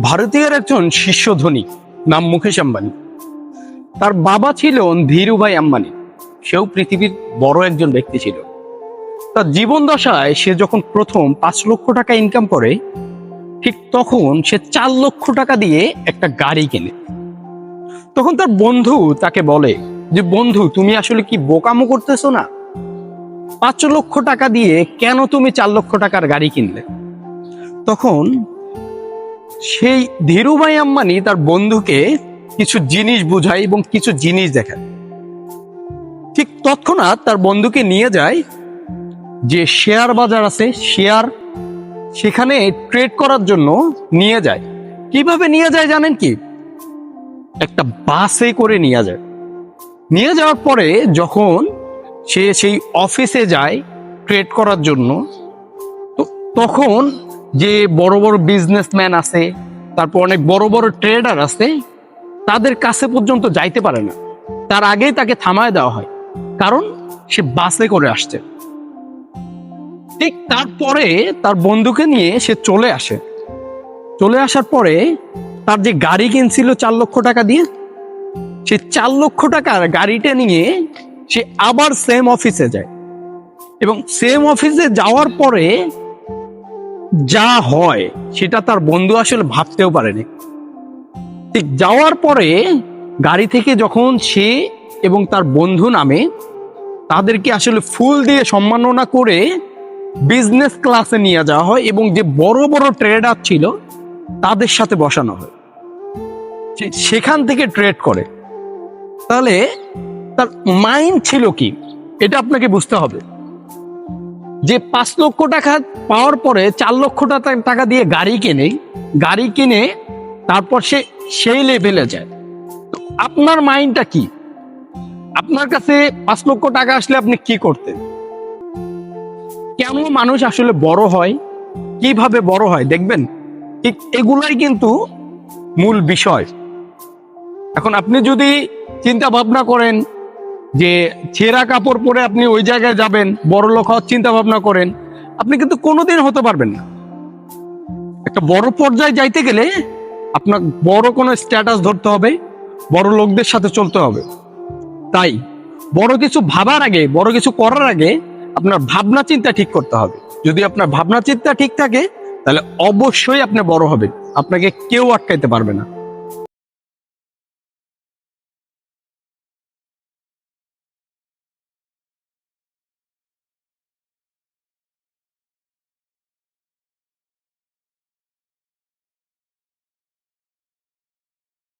ভারতীয়ের একজন শীর্ষ ধনী নাম মুকেশ আম্বানি। তার বাবা ছিল ধীরুভাই আম্বানি। সেও পৃথিবীর বড় একজন ব্যক্তি ছিল। তার জীবন দশায় সে যখন প্রথম পাঁচ লক্ষ টাকা ইনকাম করে, ঠিক তখন সে চার লক্ষ টাকা দিয়ে একটা গাড়ি কেনে। তখন তার বন্ধু তাকে বলে যে, বন্ধু, তুমি আসলে কি বোকামো করতেছো না? পাঁচ লক্ষ টাকা দিয়ে কেন তুমি চার লক্ষ টাকার গাড়ি কিনলে? তখন সেই ধীরুভাই আম্বানি তার বন্ধুকে কিছু জিনিস বুঝায় এবং কিছু জিনিস দেখায়। ঠিক তৎক্ষণাৎ তার বন্ধুকে নিয়ে যায় যে শেয়ার বাজার আছে, শেয়ার সেখানে ট্রেড করার জন্য নিয়ে যায়। কীভাবে নিয়ে যায় জানেন কি? একটা বাসে করে নিয়ে যায়। নিয়ে যাওয়ার পরে যখন সে সেই অফিসে যায় ট্রেড করার জন্য, তো তখন যে বড় বড় বিজনেসম্যান আছে, তারপর অনেক বড় বড় ট্রেডার আছে, তাদের কাছে পর্যন্ত যাইতে পারে না। তার আগেই তাকে থামায় দেওয়া হয়। কারণ সে বাসে করে আসছে। ঠিক তারপরে তার বন্ধুকে নিয়ে সে চলে আসে। চলে আসার পরে তার যে গাড়ি কিনছিল চার লক্ষ টাকা দিয়ে, সে চার লক্ষ টাকার গাড়িটা নিয়ে সে আবার সেম অফিসে যায়। এবং সেম অফিসে যাওয়ার পরে যা হয়, সেটা তার বন্ধু আসলে ভাবতেও পারেনি। ঠিক যাওয়ার পরে গাড়ি থেকে যখন সে এবং তার বন্ধু নামে, তাদেরকে আসলে ফুল দিয়ে সম্মাননা করে বিজনেস ক্লাসে নিয়ে যাওয়া হয় এবং যে বড় বড় ট্রেডার ছিল, তাদের সাথে বসানো হয়। সেখান থেকে ট্রেড করে। তাহলে তার মাইন্ড ছিল কি? এটা আপনাকে বুঝতে হবে। যে পাঁচ লক্ষ টাকা পাওয়ার পরে চার লক্ষ টাকা- দিয়ে গাড়ি কেনে, গাড়ি কিনে তারপর সে সেই লেভেলে যায়। তো আপনার মাইন্ডটা কি? আপনার কাছে পাঁচ লক্ষ টাকা আসলে আপনি কি করতেন? কেন মানুষ আসলে বড় হয়? কীভাবে বড় হয়? দেখবেন, ঠিক এগুলাই কিন্তু মূল বিষয়। এখন আপনি যদি চিন্তা ভাবনা করেন যে ছেঁড়া কাপড় পরে আপনি ওই জায়গায় যাবেন, বড় লোক হওয়ার চিন্তা ভাবনা করেন, আপনি কিন্তু কোনোদিন হতে পারবেন না। একটা বড় পর্যায়ে যাইতে গেলে আপনার বড় কোনো স্ট্যাটাস ধরতে হবে, বড় লোকদের সাথে চলতে হবে। তাই বড় কিছু ভাবার আগে, বড় কিছু করার আগে আপনার ভাবনা চিন্তা ঠিক করতে হবে। যদি আপনার ভাবনা চিন্তা ঠিক থাকে, তাহলে অবশ্যই আপনি বড় হবেন, আপনাকে কেউ আটকাইতে পারবে না।